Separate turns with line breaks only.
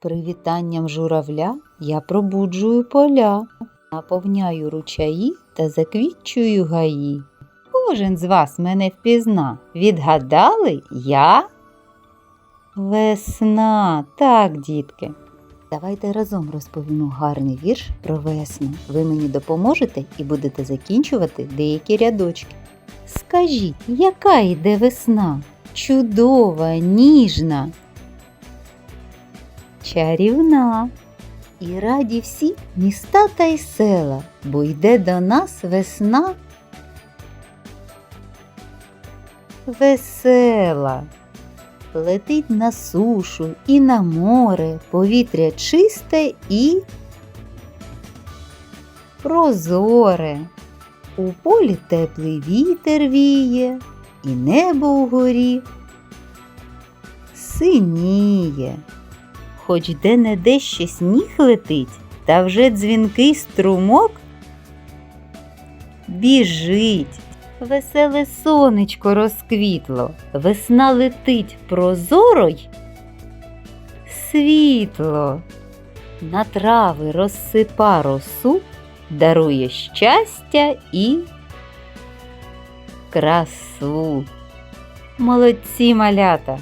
Привітанням журавля я пробуджую поля, наповняю ручаї та заквітчую гаї. Кожен з вас мене впізна. Відгадали я? Весна, так, дітки. Давайте разом розповімо гарний вірш про весну. Ви мені допоможете і будете закінчувати деякі рядочки. Скажіть, яка йде весна? Чудова, ніжна, чарівна. І раді всі міста та й села, бо йде до нас весна. Весела. Летить на сушу і на море, повітря чисте і прозоре. У полі теплий вітер віє, і небо угорі синіє. Хоч де-не-де ще сніг летить, та вже дзвінкий струмок біжить. Веселе сонечко розквітло, весна летить прозоро й світло. На трави розсипа росу, дарує щастя і красу. Молодці малята!